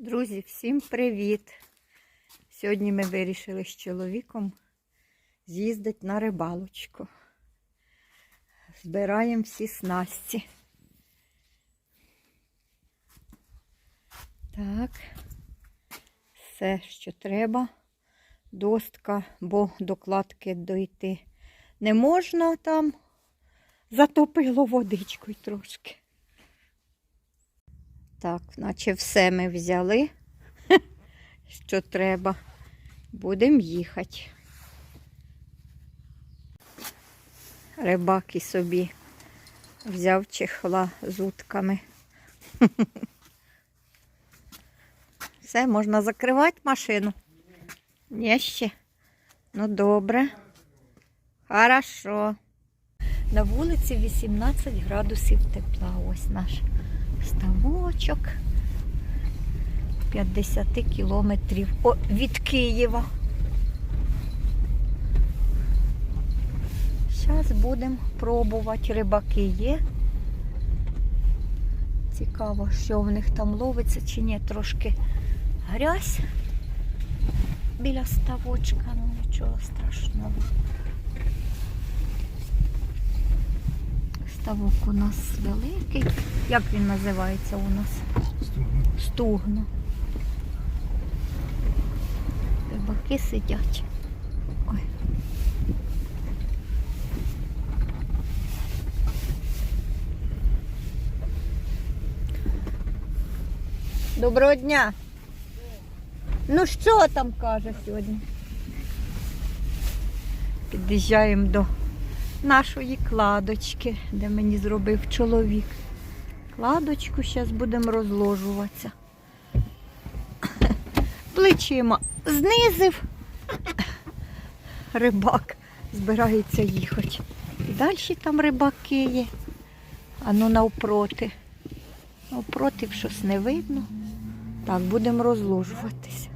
Друзі, всім привіт! Сьогодні ми вирішили з чоловіком з'їздити на рибалочку. Збираємо всі снасті. Так, все, що треба. Достка, бо до кладки дойти не можна там. Затопило водичкою трошки. Так, наче все ми взяли, що треба. Будемо їхати. Рибак і собі взяв чехла з утками. Все, можна закривати машину. Ні ще. Ну добре. Хорошо. На вулиці 18 градусів тепла. Ось наш ставочок 50 кілометрів від Києва. Зараз будемо пробувати. Рибаки є. Цікаво, що в них там ловиться чи ні, трошки грязь біля ставочка, ну нічого страшного. Ставок у нас великий. Як він називається у нас? Стугно. Рибаки сидять. Ой. Доброго дня. Ну що там каже сьогодні? Під'їжджаємо до нашої кладочки, де мені зробив чоловік. Кладочку зараз будемо розложуватися. Плечима знизив. Рибак збирається їхати. І далі там рибаки є. Ну навпроти. Навпроти щось не видно. Так, будемо розложуватися.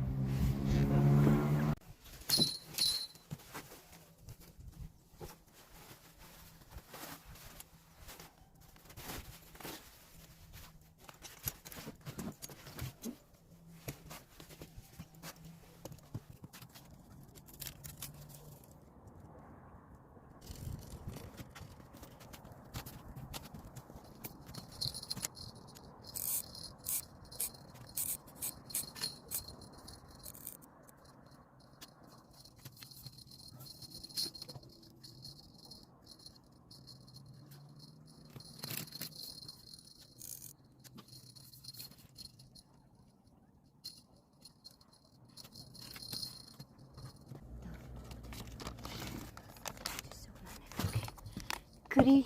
Крій.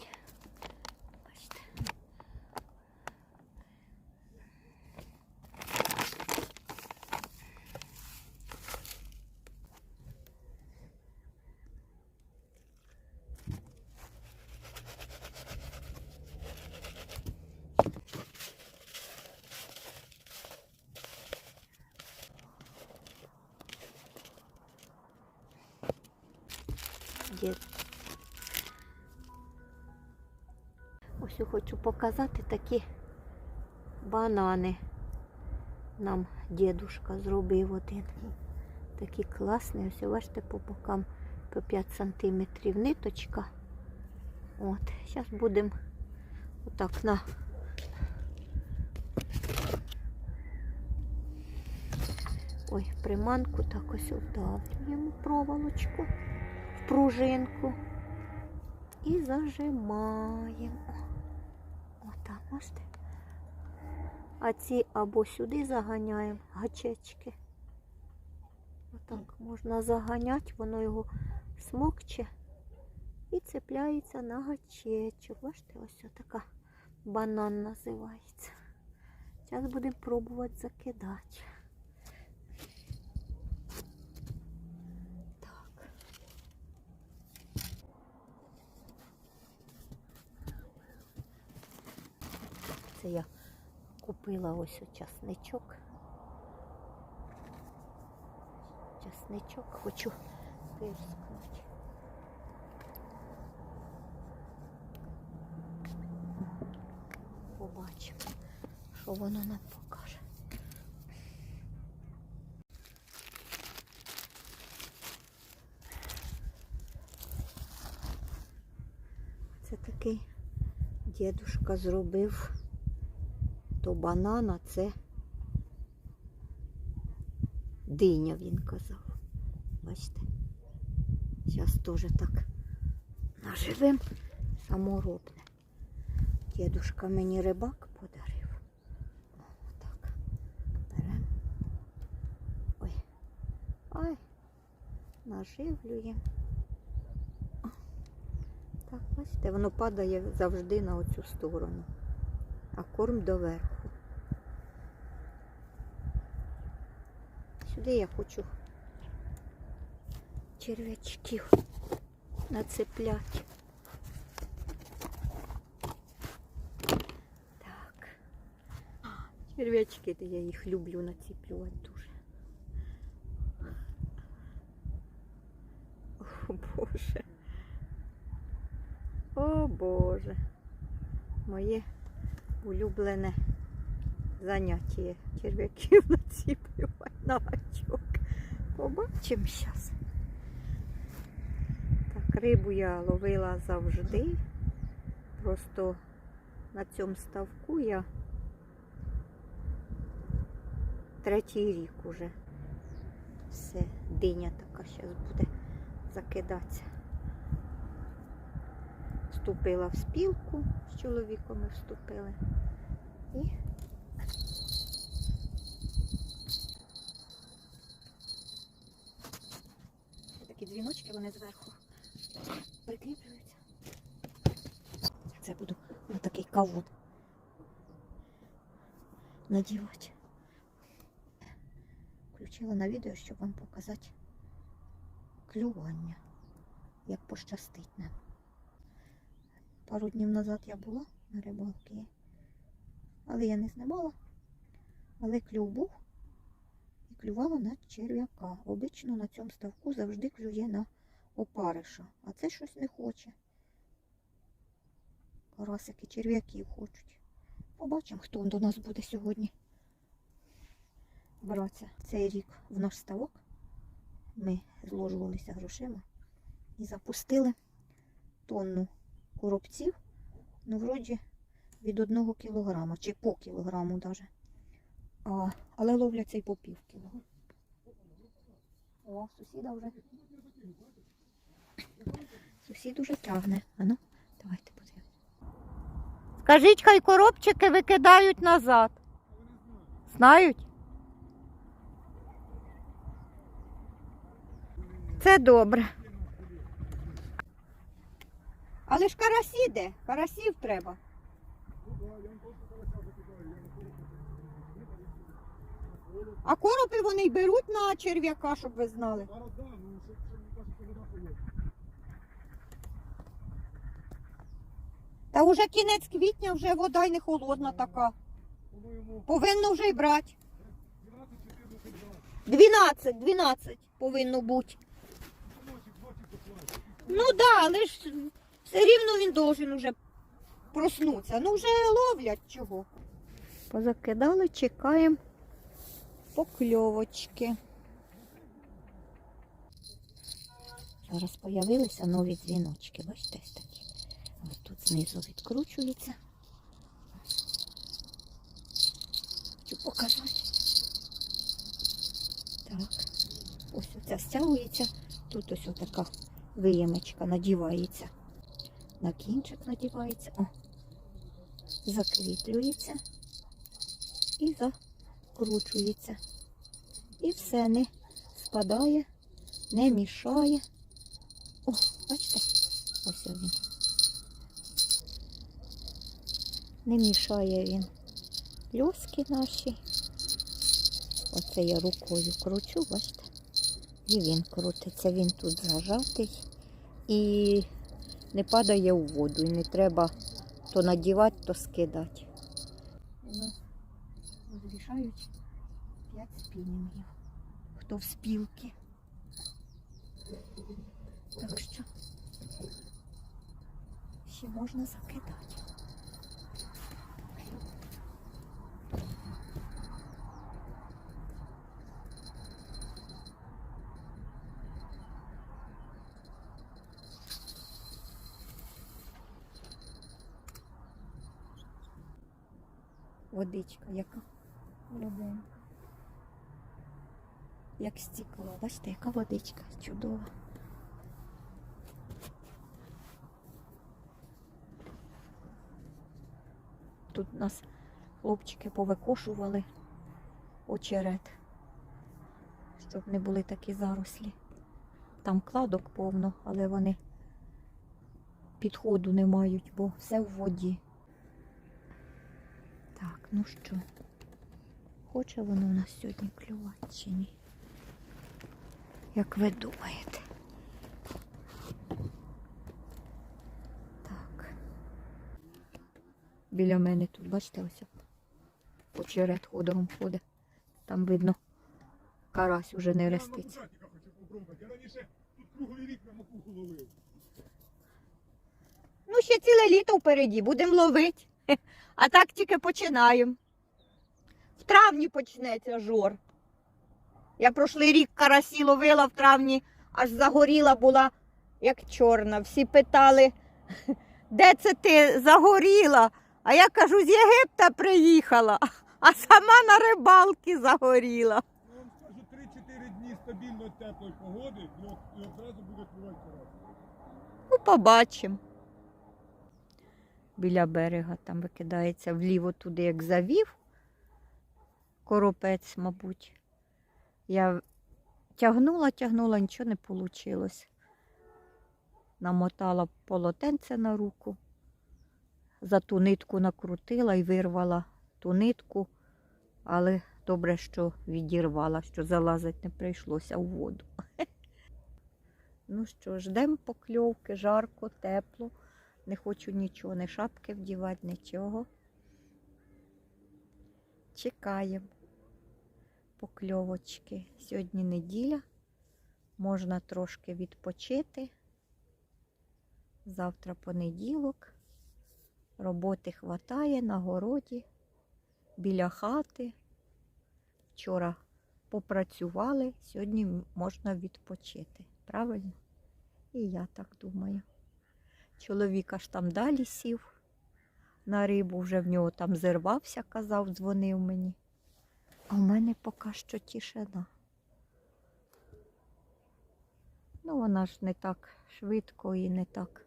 Бачите. Дід Ось я хочу показати такі банани. Нам дідушка зробив один. Такі класні. Ось бачите, по бокам по 5 сантиметрів ниточка. От, зараз будемо отак на ой, приманку так ось вдавлюємо проволочку в пружинку і зажимаємо. Бачите? А ці або сюди заганяємо гачечки. Отак можна заганяти, воно його смокче і цепляється на гачечок. Бачите, ось така банан називається. Зараз будемо пробувати закидати. Це я купила ось часничок. Часничок хочу пирскнути. Побачимо, що воно нам покаже. Це такий дідушка зробив то банан, а це диня, він казав. Бачите? Зараз теж так наживем саморобне. Дідушка мені рибак подарив. О, так. Беремо. Ой. Ай. Наживлюємо. Так, бачите, воно падає завжди на оцю сторону, а корм доверху. Сюди я хочу черв'ячків нацеплять. Так. Черв'ячки, то я їх люблю націплювати дуже. О Боже. О Боже. Моє улюблене заняття черв'яків націплювати на гачок. Побачимо зараз. Так, рибу я ловила завжди. Просто на цьому ставку я третій рік уже. Все, диня така зараз буде закидатися. Вступила в спілку з чоловіком ми вступили. І дзвіночки, вони зверху прикріплюються. Це буду на такий кавун надівати. Включила на відео, щоб вам показати клювання, як пощастить нам. Пару днів назад я була на рибалці, але я не знімала. Але клюв був і клювала на черв'яка. Обично на цьому ставку завжди клює на опариша, а це щось не хоче. Карасики черв'яків хочуть. Побачимо, хто до нас буде сьогодні братися цей рік в наш ставок. Ми зложувалися грошима і запустили тонну коробців, ну, вроді, від одного кілограма, чи по кілограму навіть. А, але ловляться і по пів. О, сусіда вже. Сусід уже тягне. А ну, давайте подивимось. Скажіть, хай коробчики викидають назад. Знають? Це добре. Але ж карасі де? Карасів треба. А коропи вони й беруть на черв'яка, щоб ви знали. Та вже кінець квітня, вже вода й не холодна така. Повинно вже й брати. 12-14 12, 12 повинно бути. Ну так, да, але ж все рівно він должен уже проснутися. Ну вже ловлять чого. Позакидали, чекаємо покльовочки. Зараз з'явилися нові дзвіночки. Бачите, ось такі. Ось тут знизу відкручується. Хочу показати. Так. Ось оця стягується. Тут ось така виємочка надівається. На кінчик надівається. О. Закріплюється і закручується. І все не спадає, не мішає. О, бачите? Ось він. Не мішає він пльоски наші. Оце я рукою кручу, бачите? І він крутиться, він тут зажатий і не падає у воду. І не треба то надівати, то скидати залишають п'ять спінінгів. Хто в спілки. Так що ще можна закидати. Водичка яка вода. Як стекло. Бачите, яка водичка чудова. Тут нас хлопчики повикошували очерет, щоб не були такі зарослі. Там кладок повно, але вони підходу не мають, бо все в воді. Так, ну що, хоче воно у нас сьогодні клювати чи ні? Як ви думаєте? Так. Біля мене тут, бачите, ось очерет ходором ходить. Там видно, карась уже не реститься. Раніше тут круглий рік на макуху ловив. Ну, ще ціле літо впереді, будемо ловити. А так тільки починаємо. В травні почнеться жор. Я прошлий рік карасі ловила в травні, аж загоріла була, як чорна. Всі питали, де це ти загоріла? А я кажу, з Єгипта приїхала, а сама на рибалки загоріла. Я вам скажу, 3-4 дні стабільно теплої погоди і, одразу буде карась. Ну, побачимо. Біля берега там викидається вліво туди, як завів. Коропець, мабуть. Я тягнула, тягнула, нічого не вийшло. Намотала полотенце на руку, за ту нитку накрутила і вирвала ту нитку, але добре, що відірвала, що залазити не прийшлося у воду. Ну що, ждемо покльовки, жарко, тепло. Не хочу нічого, не шапки вдівати, нічого. Чекаємо покльовочки. Сьогодні неділя. Можна трошки відпочити. Завтра понеділок. Роботи хватає на городі, біля хати. Вчора попрацювали, сьогодні можна відпочити. Правильно? І я так думаю. Чоловік аж там далі сів на рибу, вже в нього там зірвався, казав, дзвонив мені. А в мене поки що тишина. Ну, вона ж не так швидко і не так.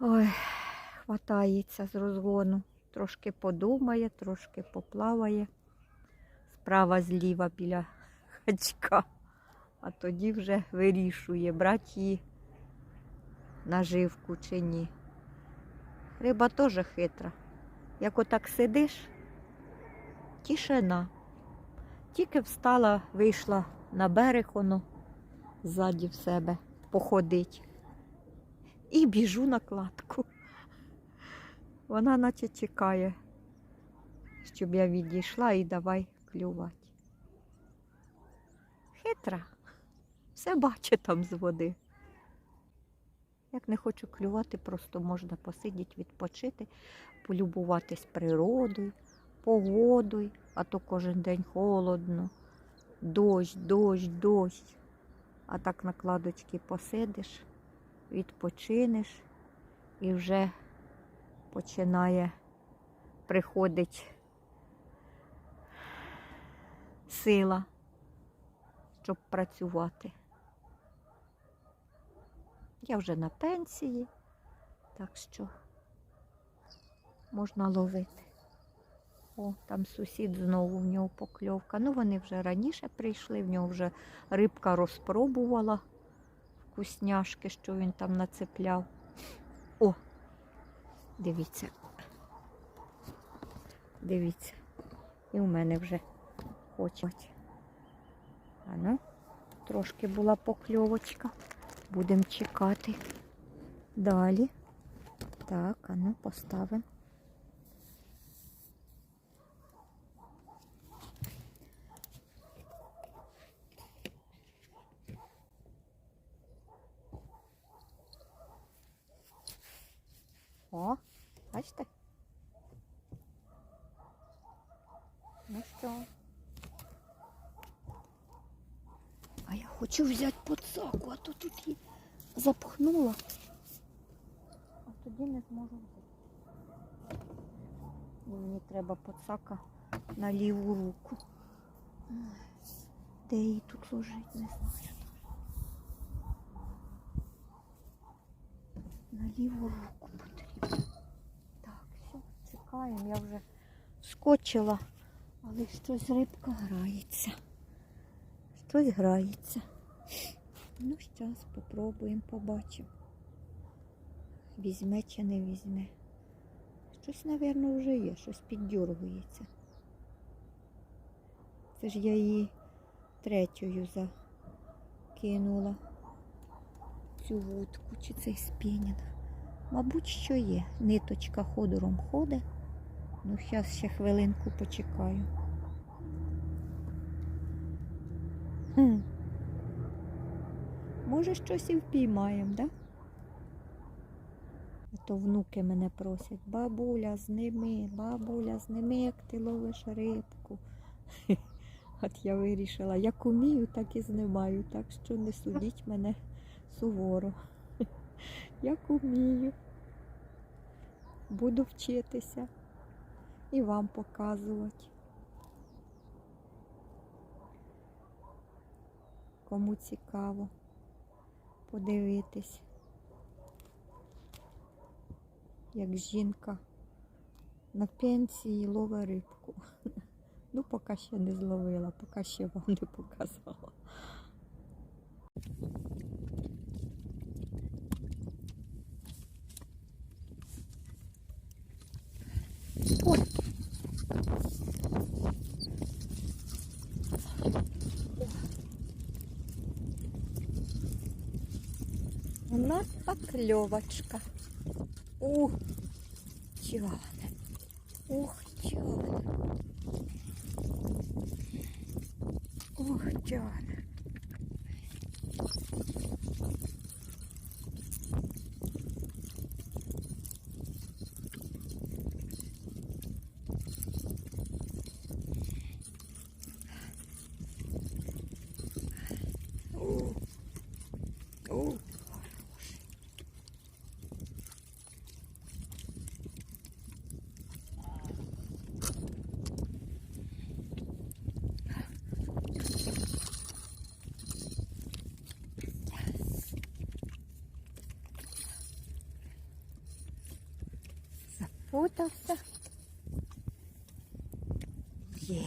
Ой, хватається з розгону. Трошки подумає, трошки поплаває. Справа зліва біля хачка. А тоді вже вирішує, брати її наживку чи ні. Риба теж хитра. Як отак сидиш, тишина. Тільки встала, вийшла на берег, воно ззаді в себе походить. І біжу на кладку. Вона наче чекає, щоб я відійшла і давай клювати. Хитра. Все бачить там з води. Як не хочу клювати, просто можна посидіти, відпочити, полюбуватись природою, погодою, а то кожен день холодно, дощ, дощ, дощ. А так на кладочці посидиш, відпочинеш і вже починає приходить сила, щоб працювати. Я вже на пенсії, так що можна ловити. О, там сусід знову в нього покльовка. Ну, вони вже раніше прийшли, в нього вже рибка розпробувала вкусняшки, що він там нацепляв. О, дивіться. Дивіться. І в мене вже хочуть. А ну, трошки була покльовочка. Будемо чекати. Далі. Так, а ну поставимо. О, бачите? Ну що? А я хочу взяти подсаку, а то тут її запхнула. А тоді не зможу взяти. Мені треба поцака на ліву руку. Де її тут ложить, не знаю. На ліву руку потрібно. Чекаємо. Я вже скочила, але щось рибка грається. Щось грається. Ну, зараз попробуємо, побачимо. Візьме чи не візьме. Щось, мабуть, вже є, щось піддергується. Це ж я її третьою закинула. Цю вудку чи цей спінінг. Мабуть, що є. Ниточка ходором ходить. Ну, зараз ще хвилинку почекаю. Хм. Може, щось і впіймаємо, да? А то внуки мене просять, бабуля, зними, бабуля, зними, як ти ловиш рибку. От я вирішила, як умію, так і знімаю, так що не судіть мене суворо. Як умію. Буду вчитися і вам показувати. Кому цікаво подивитись, як жінка на пенсії ловить рибку. Ну, поки ще не зловила, поки ще вам не показала. покльовочка. Ух, тяне. Ух, тяне. Ух, тяне. Запутався. Є.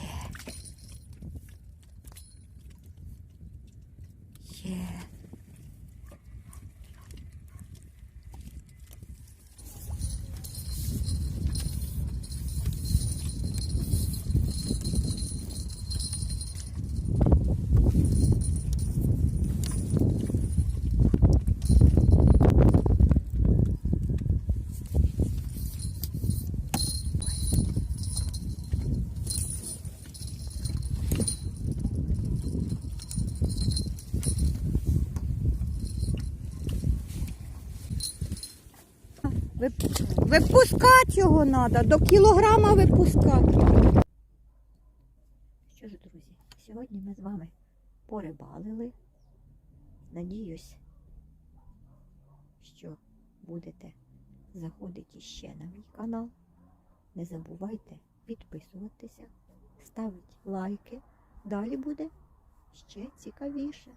Є. Вип- Випускати його треба, до кілограма випускати. Що ж, друзі, сьогодні ми з вами порибалили. Надіюсь, що будете заходити ще на мій канал. Не забувайте підписуватися, ставити лайки. Далі буде ще цікавіше.